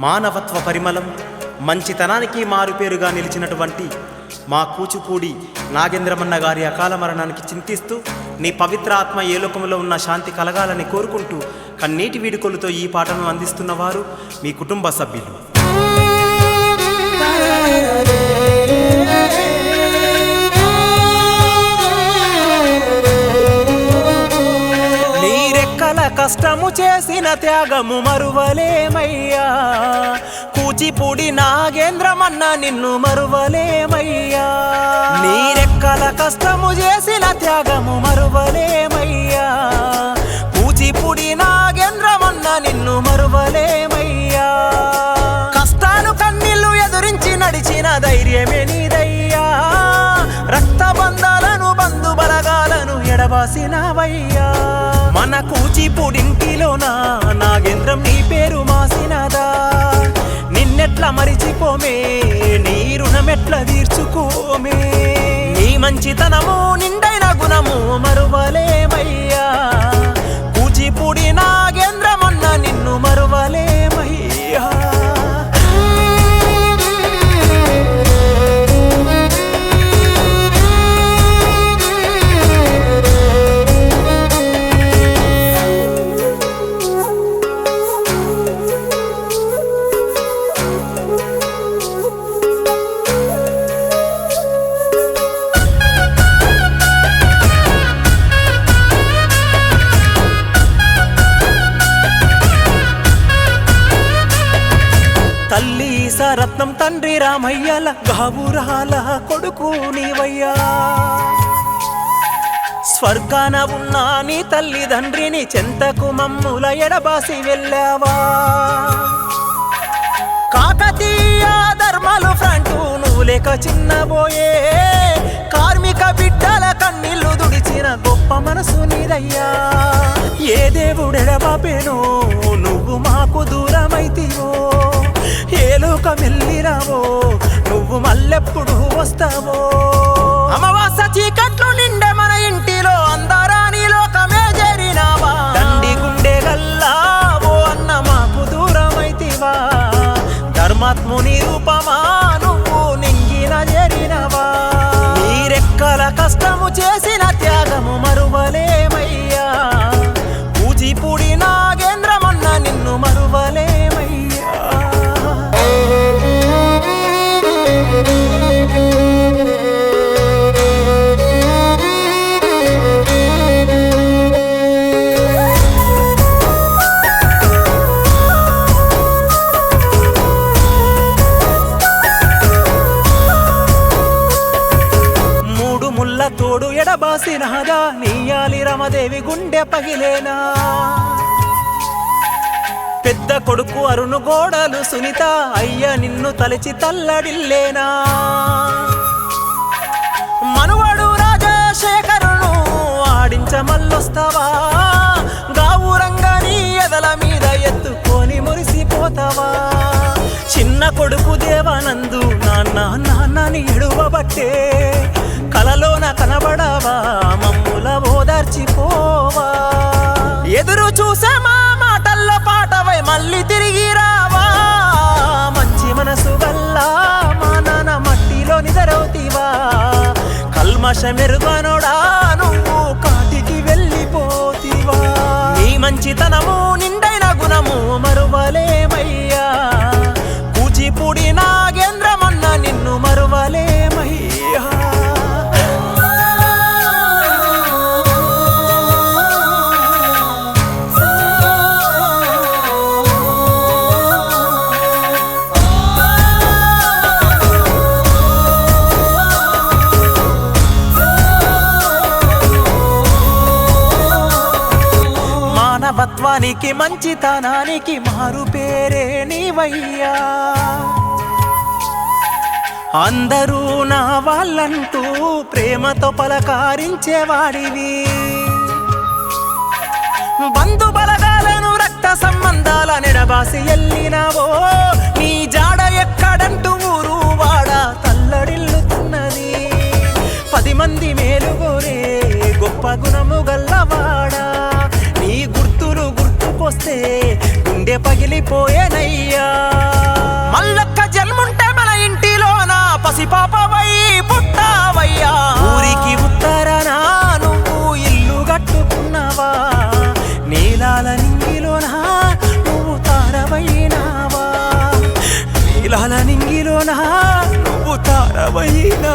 మానవత్వ పరిమళం మంచితనానికి మారుపేరుగా నిలిచినటువంటి మా కూచిపూడి నాగేంద్రమన్న గారి అకాల మరణానికి చింతిస్తూ నీ పవిత్ర ఆత్మ ఏ లోకంలో ఉన్న శాంతి కలగాలని కోరుకుంటూ కన్నీటి వీడుకొలతో ఈ పాటను అందిస్తున్నవారు మీ కుటుంబ సభ్యులు. కష్టము చేసిన త్యాగము మరువలేమయ్యా. కూచిపూడి నాగేంద్రమన్న నిన్ను మరువలేమయ్యా. నీరెక్కల కష్టము చేసిన త్యాగము మరువలేమయ్యా. కూచిపూడి నాగేంద్రమన్న నిన్ను మరువలేమయ్యా. కష్టాలు కన్నీళ్ళు ఎదురించి నడిచిన ధైర్యమే నీదయ్యా. రక్తబంధాలను బంధు బలగాలను ఎడబాసినవయ్యా. మన కూచిపూడింటిలోన నాగేంద్రం నీ పేరు మాసినదా. నిన్నెట్లా మరిచిపోమే నీ రుణమెట్లా తీర్చుకోమే. నీ మంచితనము నిండైన గుణము మరో తండ్రి రామయ్యల గాబురాల కొడుకు నీవయ్యా. స్వర్గాన ఉన్నా నీ తల్లిదండ్రిని చెంతకు మమ్ముల ఎడబాసి వెళ్ళావా. కాకతీయ ధర్మలు ఫ్రంటు నువ్వు లేక చిన్నబోయే. కార్మిక బిడ్డల కన్నీళ్ళు దుడిచిన గొప్ప మనసు నీదయ్యా. ఏ దేవుడెడబాపేనో నువ్వు మాకు దూరమైతివో. లోకమెల్లిరావో నువ్వు మళ్ళెప్పుడు వస్తావో. అమావాస చీకట్లు నిండే మన ఇంటిలో అందారాని లోకమే చేరినావా? దండి గుండె గల్లా ఓ అన్న మాకు దూరమైతివా? ధర్మాత్ముని రూపమా? బాసినహదా నీయాలి రమదేవి గుండె పగిలేనా? పెద్ద కొడుకు అరుణు గోడలు సునీత అయ్య నిన్ను తలచి తల్లడిల్లేనా? మనువడు రాజశేఖరును ఆడించమల్లొస్తావా గావురంగా నీ ఎదల మీద ఎత్తుకొని మురిసిపోతావా? చిన్న కొడుకు దేవానందు నాన్న నాన్నని ఎడువబట్టే కలలోన కనబడవా? మమ్ముల ఓదార్చిపోవా? ఎదురు చూసామా మాటల్లో పాటవై మళ్ళీ తిరిగి రావా? మంచి మనసు వల్ల మా నాన్న మట్టిలో నిదరవుతీవా కల్మష మెరుగనోడా నువ్వు కాటికి వెళ్ళిపోతీవా? నీ మంచితనము మానవత్వానికి మంచితనానికి మారు పేరే నీవయ్యా. అందరూ నా వాళ్ళంటూ ప్రేమతో పలకారించేవాడివి. బంధు బలగాలను రక్త సంబంధాల నిడబాసి ఎల్లినావో నీ జాడ ఎక్కడంటూ ఊరు వాడ తల్లడిల్లుతున్నది పది మంది మేలుగోరే గొప్ప గుణము పగిలిపోయేనయ్యా. మల్లక్క జన్ముంటే మన ఇంటిలోన? పసిపాపవై పుట్టావయ్యా. ఊరికి ఉత్తరాన? నువ్వు ఇల్లు కట్టుకున్నావా? నీలాల నింగిలోన? నువ్వు తారవైనావా నీలాల నింగిలోన? నువ్వు తారవైనా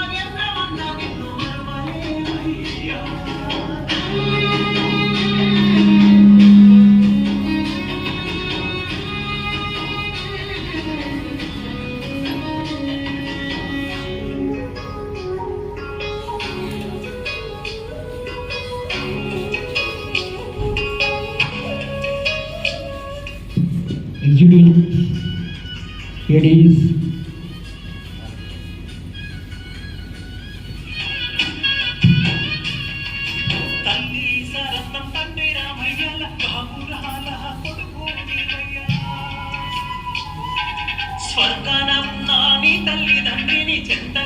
usually it is స్వర్గనప్నాని తల్లిదండ్రిని చెంత